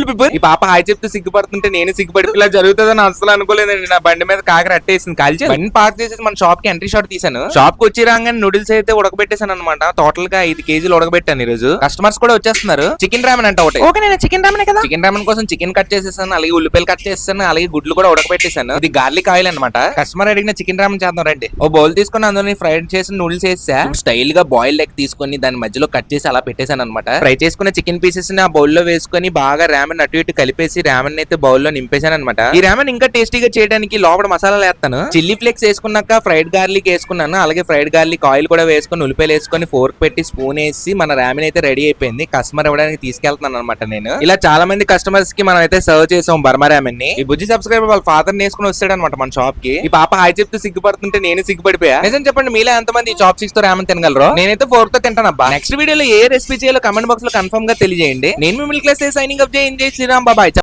Beautiful people ఈ పాప hi చెప్తూ సిగ్గుపడుతుంటే నేను సిగ్గుపడి ఇలా జరుగుతుందని అసలు అనుకోలేదండి. నా బండి మీద కాకర అట్టేసింది కాల్చి బండి పార్క్ చేసేసి మన షాప్కి ఎంట్రీ షాట్ తీసాను షాప్కి వచ్చి రాగానే నూడిల్స్ అయితే ఉడకబెట్టేసాను అనమాట టోటల్గా ఐదు కేజీలు ఉడకబెట్టాను ఈ రోజు కస్టమర్స్ కూడా వచ్చేస్తున్నారు. చికెన్ రామన్ అంట ఒకటి. ఓకే నేను చికెన్ రామనే కదా? చికెన్ రామన్ కోసం చికెన్ కట్ చేసేసాను. అలాగే ఉల్లిపాయలు కట్ చేసేసాను. అలాగే గుడ్లు కూడా ఉడకబెట్టేసాను ఇది గార్లిక్ ఆయిల్ అనమాట కస్టమర్ అడిగిన చికెన్ రామన్ చేద్దాం రండి. ఓ బౌల్ తీసుకొని అందులో ఫ్రైడ్ చేసిన నూడిల్స్ వేసా. స్టైల్గా బాయిల్ లెగ్ తీసుకొని దాని మధ్యలో కట్ చేసి అలా పెట్టేశాను అనమాట ఫ్రై చేసుకున్న చికెన్ పీసెస్ని ఆ బౌల్లో వేసుకొని బాగా రామన్ అటు ఇటు కలిపేసి రామన్ అయితే బౌల్లో నింపేశాను అనమాట ఈ రామన్ ఇంకా టేస్టీగా చేయడానికి లోపల మసాలాలు వేస్తాను. చిల్లీ ఫ్లేక్స్ వేసుకున్నాక ఫ్రైడ్ గార్లిక్ వేసుకున్నాను. అలాగే ఫ్రైడ్ గార్లిక్ ఆయిల్ కూడా వేసుకొని ఉల్లిపాయలు వేసుకొని ఫోర్క్ పెట్టి స్పూన్ వేసి మన రామెన్ అయితే రెడీ అయిపోయింది. కస్టమర్ ఇవ్వడానికి తీసుకెళ్తున్నాను అనమాట నేను. ఇలా చాలా మంది కస్టమర్స్కి మనం అయితే సర్వ్ చేసాం బర్మా రామెన్ని ఈ బుజ్జి సబ్స్క్రైబర్ వాళ్ళ ఫాదర్ నేసుకుని వస్తాడు అనమాట మన షాప్కి. ఈ పాప హాయ్ చెప్తూ సిగ్గుపడుతుంటే నేను సిగ్గుపడిపోయా. నిజం చెప్పండి మీలో ఎంతమంది చాప్ సిక్స్తో రామన్ తినగలరు? నేనైతే ఫోర్తో తింటాను అబ్బా నెక్స్ట్ వీడియోలో ఏ రెసిపీ చేయాలో కమెంట్ బాక్స్లో కన్ఫర్మ్గా తెలియజేయండి. నేను మిమ్మల్ని క్లాస్ సైనింగ్ అప్ చేయండి. in this number by